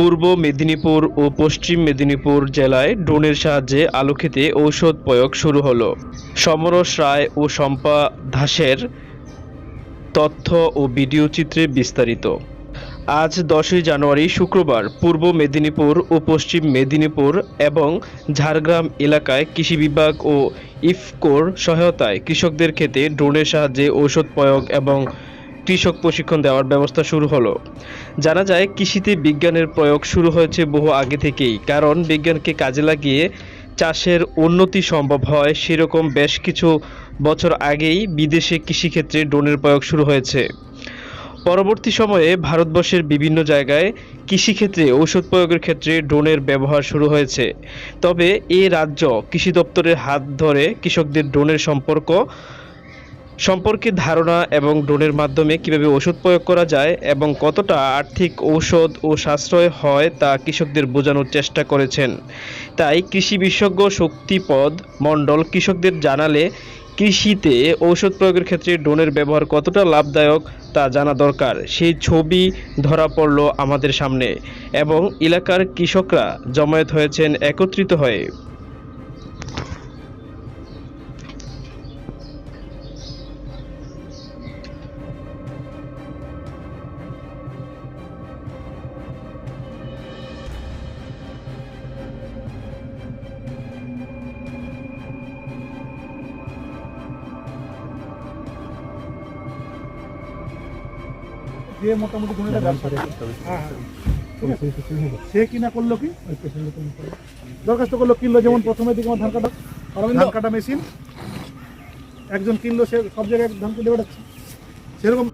পূর্ব মেদিনীপুর ও পশ্চিম মেদিনীপুর জেলায় ড্রোনের সাহায্যে আলু খেতে ঔষধ প্রয়োগ শুরু হলো। সমরস রায় ও শম্পা দাসের তথ্য ও ভিডিও চিত্রে বিস্তারিত। আজ দশই জানুয়ারি শুক্রবার পূর্ব মেদিনীপুর ও পশ্চিম মেদিনীপুর এবং ঝাড়গ্রাম এলাকায় কৃষি বিভাগ ও ইফকোর সহায়তায় কৃষকদের ক্ষেত্রে ড্রোনের সাহায্যে ঔষধ প্রয়োগ এবং কৃষক প্রশিক্ষণ দেওয়ার ব্যবস্থা শুরু হলো। জানা যায়, কৃষিতে বিজ্ঞানের প্রয়োগ শুরু হয়েছে বহু আগে থেকেই, কারণ বিজ্ঞানকে কাজে লাগিয়ে চাষের উন্নতি সম্ভব হয় সেরকম বেশ কিছু বছর আগেই বিদেশে কৃষিক্ষেত্রে ড্রোনের প্রয়োগ শুরু হয়েছে। পরবর্তী সময়ে ভারতবর্ষের বিভিন্ন জায়গায় কৃষিক্ষেত্রে ঔষধ প্রয়োগের ক্ষেত্রে ড্রোনের ব্যবহার শুরু হয়েছে। তবে এ রাজ্য কৃষি দপ্তরের হাত ধরে কৃষকদের ড্রোনের সম্পর্ক সম্পর্কে ধারণা এবং ড্রোনের মাধ্যমে কীভাবে ওষুধ প্রয়োগ করা যায় এবং কতটা আর্থিক ঔষধ ও সাশ্রয় হয় তা কৃষকদের বোঝানোর চেষ্টা করেছেন। তাই কৃষি বিশেষজ্ঞ শক্তিপদ মণ্ডল কৃষকদের জানালে, কৃষিতে ঔষধ প্রয়োগের ক্ষেত্রে ড্রোনের ব্যবহার কতটা লাভদায়ক তা জানা দরকার। সেই ছবি ধরা পড়ল আমাদের সামনে এবং এলাকার কৃষকরা জমায়েত হয়েছেন একত্রিত হয়ে। দিয়ে মোটামুটি কোনো হবে। হ্যাঁ, হ্যাঁ। ঠিক সে কিনা করল কি? দরখাস্ত করল কিনলো যেমন প্রথমে দিকে আমার ধান কাটা ধান কাটা মেশিন একজন কিনলো সে সব জায়গায় ধান কেটে বেড়াচ্ছে সেরকম